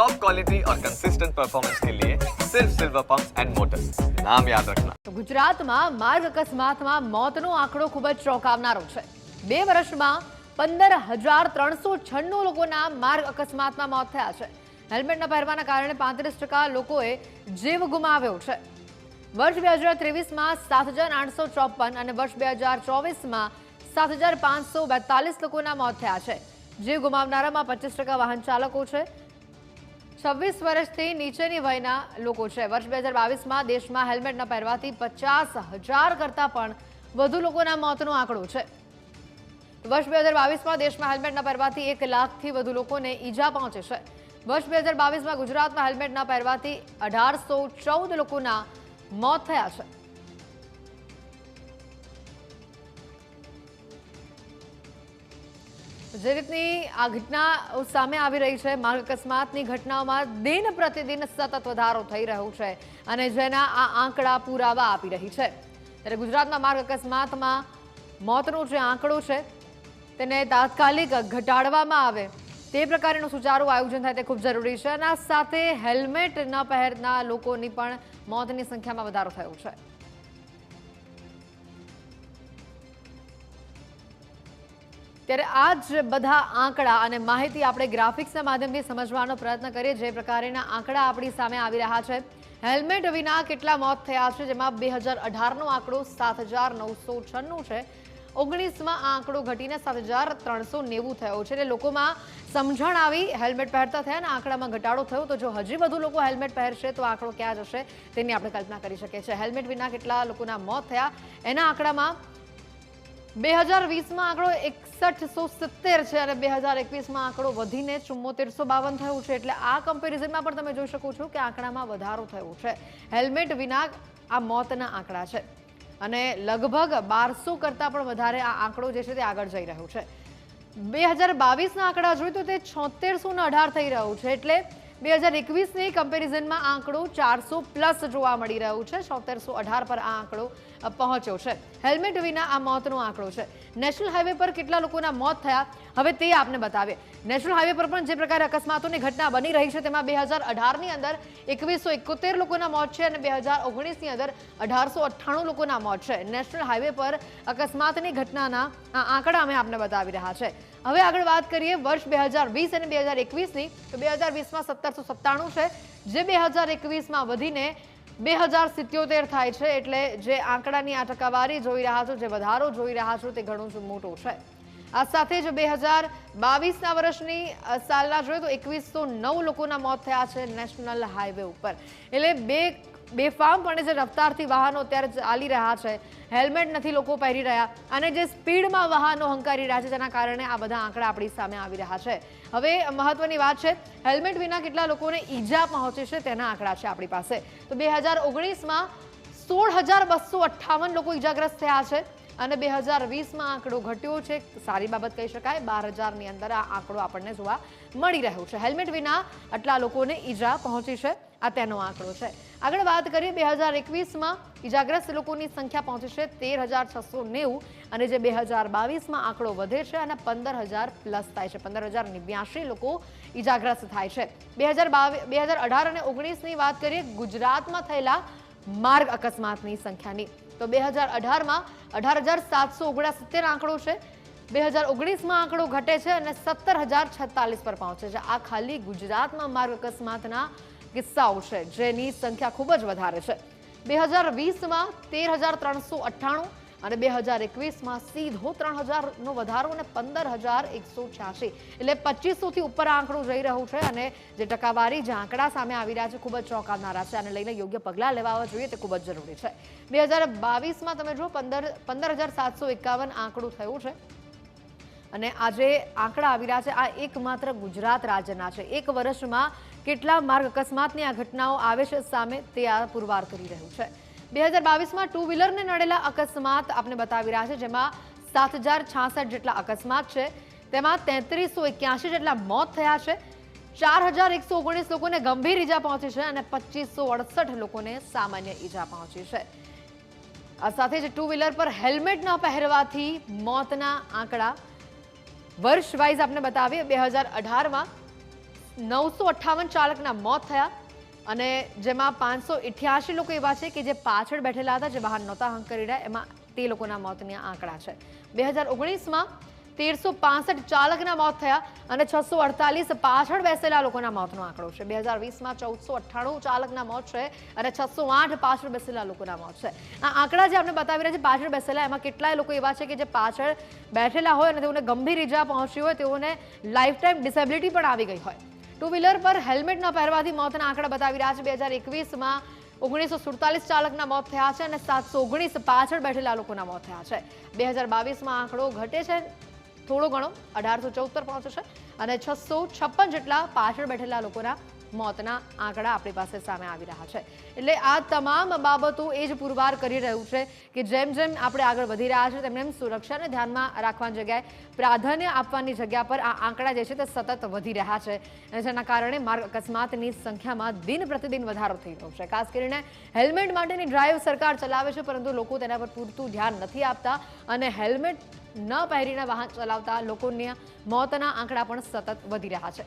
Top quality और consistent performance के लिए सिर्फ सिल्वर पंप एंड मोटर्स नाम याद रखना તો ગુજરાતમાં માર્ગ અકસ્માતમાં મોતનો આંકડો ખૂબ જ ચોંકાવનારો છે બે વર્ષમાં પંદર હજાર ત્રણસો છન્નું લોકોના માર્ગ અકસ્માતમાં મોત થયા છે હેલ્મેટ ન પહેરવાના કારણે પાંત્રીસ ટકા લોકોએ જીવ ગુમાવ્યો છે વર્ષ બે હજાર ત્રેવીસમાં સાત હજાર આઠસો ચોપન અને વર્ષ બે હજાર ચોવીસમાં સાત હજાર પાંચસો બેતાલીસ લોકોના મોત થયા છે જીવ ગુમાવનારામાં પચીસ ટકા વાહન ચાલકો છે છવ્વીસ વર્ષથી નીચેની વયના લોકો છે. વર્ષ બે હજાર બાવીસમાં દેશમાં હેલ્મેટ ન પહેરવાથી પચાસ હજાર કરતાં પણ વધુ લોકોના મોતનો આંકડો છે. વર્ષ બે હજાર બાવીસમાં દેશમાં હેલ્મેટ ન પહેરવાથી એક લાખથી વધુ લોકોને ઈજા પહોંચે છે. વર્ષ બે હજાર બાવીસમાં ગુજરાતમાં હેલ્મેટ ન પહેરવાથી અઢારસો ચૌદ લોકોના મોત થયા છે. જે રીતની આ ઘટના સામે આવી રહી છે, માર્ગ અકસ્માતની ઘટનાઓમાં દિન પ્રતિદિન સતત વધારો થઈ રહ્યો છે અને જેના આ આંકડા પુરાવા આપી રહી છે. ત્યારે ગુજરાતમાં માર્ગ અકસ્માતમાં મોતનો જે આંકડો છે, તેને તાત્કાલિક ઘટાડવામાં આવે તે પ્રકારનું સુચારું આયોજન થાય તે ખૂબ જરૂરી છે અને આ સાથે હેલ્મેટ ન પહેરનાર લોકોની પણ મોતની સંખ્યામાં વધારો થયો છે. ત્યારે આ જ બધા આંકડા અને માહિતી આપણે ગ્રાફિક્સના માધ્યમથી સમજવાનો પ્રયત્ન કરીએ, જે પ્રકારના આંકડા આપણી સામે આવી રહ્યા છે. હેલ્મેટ વિના કેટલા મોત થયા છે, જેમાં બે હજાર અઢારનો આંકડો સાત હજાર નવસો છન્નું છે. ઓગણીસમાં આ આંકડો ઘટીને સાત હજાર ત્રણસો નેવું થયો છે. એટલે લોકોમાં સમજણ આવી, હેલ્મેટ પહેરતા થયા અને આંકડામાં ઘટાડો થયો. તો જો હજી વધુ લોકો હેલ્મેટ પહેરશે, તો આંકડો ક્યાં જશે તેની આપણે કલ્પના કરી શકીએ છીએ. હેલ્મેટ વિના કેટલા લોકોના મોત થયા, એના આંકડામાં બે હજાર વીસમાં આંકડો એકસઠસો સિત્તેર છે અને બે હજાર એકવીસમાં આંકડો વધીને ચુમ્મોતેરસો બાવન થયું છે. એટલે આ કમ્પેરિઝનમાં પણ તમે જોઈ શકો છો કે આંકડામાં વધારો થયો છે. હેલ્મેટ વિના આ મોતના આંકડા છે. અને લગભગ બારસો કરતાં પણ વધારે આ આંકડો જે છે તે આગળ જઈ રહ્યો છે. બે હજાર બાવીસના આંકડા જોઈએ તો તે છોતેરસો અઢાર થઈ રહ્યું છે. એટલે બે હજાર એકવીસની કમ્પેરિઝનમાં આંકડો ચારસો પ્લસ જોવા મળી રહ્યું છે. છોતેરસો અઢાર પર આ આંકડો પહોંચ્યો છે. હેલ્મેટ વિના આ મોતનો આંકડો છે. નેશનલ હાઈવે પર કેટલા લોકોના મોત થયા, હવે તે આપને બતાવે નેશનલ હાઈવે પર પણ જે પ્રકારે અકસ્માતોની ઘટના બની રહી છે, તેમાં બે હજાર અઢારની અંદર એકવીસો એકોતેર લોકોના મોત છે અને બે હજાર ઓગણીસની અંદર અઢારસો અઠ્ઠાણું લોકોના મોત છે. નેશનલ હાઈવે પર અકસ્માતની ઘટનાના આંકડા અમે આપને બતાવી રહ્યા છે. હવે આગળ વાત કરીએ વર્ષ બે હજાર વીસ અને બે હજાર એકવીસની. તો બે હજાર વીસમાં સત્તરસો સત્તાણું છે. જે બે હજાર એકવીસમાં વધીને બે હજાર સિત્યોતેર થાય છે એટલે જે આંકડાની આ ટકાવારી જોઈ રહ્યા છો, જે વધારો જોઈ રહ્યા છો તે ઘણો જ મોટો છે. આ સાથે જ બે હજાર બાવીસના વર્ષની સાલના જોઈએ તો એકવીસો નવ લોકોના મોત થયા છે નેશનલ હાઈવે ઉપર. એટલે બે બેફામપણે જે રફતારથી વાહનો અત્યારે ચાલી રહ્યા છે, હેલ્મેટ નથી લોકો પહેરી રહ્યા અને જે સ્પીડમાં વાહનો હંકારી રહ્યા છે, તેના કારણે આ બધા આંકડા આપણી સામે આવી રહ્યા છે. હવે મહત્વની વાત છે, હેલ્મેટ વિના કેટલા લોકોને ઈજા પહોંચે છે, તેના આંકડા છે આપણી પાસે. તો બે હજાર ઓગણીસમાં સોળ હજાર બસો અઠ્ઠાવન લોકો ઈજાગ્રસ્ત થયા છે અને બે હજાર વીસમાં આંકડો ઘટ્યો છે. સારી બાબત કહી શકાય, બાર હજારની અંદર આ આંકડો આપણને જોવા મળી રહ્યો છે. હેલ્મેટ વિના આટલા લોકોને ઈજા પહોંચી છે. આ તેનો આંકડો છે. આગળ વાત કરીએ, બે હજાર એકવીસમાં ઈજાગ્રસ્ત લોકોની સંખ્યા પહોંચી છે તેર હજાર છસો નેવું અને જે બે હજાર બાવીસમાં આંકડો વધે છે અને પંદર હજાર પ્લસ થાય છે. પંદર હજાર નેવ્યાસી લોકો ઈજાગ્રસ્ત થાય છે. બે હજાર બાવીસ બે હજાર અઢાર અને ઓગણીસની વાત કરીએ, ગુજરાતમાં થયેલા માર્ગ અકસ્માતની સંખ્યાની. તો બે હજાર અઢારમાં અઢાર હજાર સાતસો ઓગણસિત્તેર આંકડો છે. બે હજાર ઓગણીસમાં આંકડો ઘટે છે અને સત્તર હજાર છત્તાલીસ પર પહોંચે છે. આ ખાલી ગુજરાતમાં માર્ગ અકસ્માતના કિસ્સાઓ છે જેની સંખ્યા ખૂબ જ વધારે છે. બે હજાર વીસમાં તેર હજાર ત્રણસો અઠ્ઠાણું અને બે હજાર એકવીસમાં સીધો ત્રણ હજારનો વધારો અને પંદર હજાર એકસો છ્યાસી. એટલે પચીસોથી ઉપર આંકડો જઈ રહ્યું છે અને જે ટકાવારી, જે આંકડા સામે આવી રહ્યા છે, ખૂબ જ ચોંકાવનારા છે. અને લઈને યોગ્ય પગલાં લેવા જોઈએ, તે ખૂબ જ જરૂરી છે. બે હજાર બાવીસમાં તમે જુઓ, પંદર પંદર હજાર સાતસો એકાવન આંકડું થયું છે. અને આજે આંકડા આવી રહ્યા છે. આ એકમાત્ર ગુજરાત રાજ્યના છે. એક વર્ષમાં કેટલા માર્ગ અકસ્માતની આ ઘટનાઓ આવે છે સામે તે આ પુરવાર કરી રહ્યું છે. બે હજાર બાવીસમાં ટુ વ્હીલરને નડેલા અકસ્માત આપણે બતાવી રહ્યા છે, જેમાં સાત હજાર છાસઠ જેટલા અકસ્માત છે, તેમાં તેત્રીસો એક્યાસી જેટલા મોત થયા છે, ચાર હજાર એકસો ઓગણીસ લોકોને ગંભીર ઈજા પહોંચી છે અને પચીસો અડસઠ લોકોને સામાન્ય ઈજા પહોંચી છે. આ સાથે જ ટુ વ્હીલર પર હેલ્મેટ ન પહેરવાથી મોતના આંકડા વર્ષ વાઇઝ આપણે બતાવીએ. બે હજાર અઢારમાં નવસો અઠ્ઠાવન ચાલકના મોત થયા અને જેમાં પાંચસો ઇઠ્યાસી લોકો એવા છે કે જે પાછળ બેઠેલા હતા, જે બહાર નહોતા હંક કરી રહ્યા એમાં તે લોકોના મોતના આંકડા છે. બે હજાર ઓગણીસમાં તેરસો પાસઠ ચાલકના મોત થયા અને છસો અડતાલીસ પાછળ બેસેલા લોકોના મોતનો આંકડો છે. બે હજાર વીસમાં ચૌદસો અઠ્ઠાણું ચાલકના મોત છે અને છસો આઠ પાછળ બેસેલા લોકોના મોત છે. આ આંકડા જે આપણે બતાવી રહ્યા છે પાછળ બેસેલા, એમાં કેટલાય લોકો એવા છે કે જે પાછળ બેઠેલા હોય અને તેઓને ગંભીર ઈજા પહોંચી હોય, તેઓને લાઈફ ટાઈમ ડિસેબિલિટી પણ આવી ગઈ હોય. ટુ વ્હીલર પર હેલ્મેટ ન પહેરવાથી મોતના આંકડા બતાવી રહ્યા છે. બે હજાર એકવીસમાં ઓગણીસો સુડતાલીસ ચાલકના મોત થયા છે અને સાતસો ઓગણીસ પાછળ બેઠેલા લોકોના મોત થયા છે. બે હજાર બાવીસમાં આંકડો ઘટે છે. થોડો ઘણો, અઢારસો ચૌદ પર પહોંચે છે અને છસો છપ્પન જેટલા પાછળ બેઠેલા લોકોના મોતના આંકડા આપણી પાસે સામે આવી રહ્યા છે. એટલે આ તમામ બાબતો એ જ પુરવાર કરી રહ્યું છે કે જેમ જેમ આપણે આગળ વધી રહ્યા છે, તેમ એમ સુરક્ષાને ધ્યાનમાં રાખવાની જગ્યાએ પ્રાધાન્ય આપવાની જગ્યા પર આ આંકડા જે છે તે સતત વધી રહ્યા છે. જેના કારણે માર્ગ અકસ્માતની સંખ્યામાં દિન પ્રતિદિન વધારો થઈ રહ્યો છે. ખાસ કરીને હેલ્મેટ માટેની ડ્રાઈવ સરકાર ચલાવે છે, પરંતુ લોકો તેના પર પૂરતું ધ્યાન નથી આપતા અને હેલ્મેટ ન પહેરીને વાહન ચલાવતા લોકોના મોતના આંકડા પણ સતત વધી રહ્યા છે.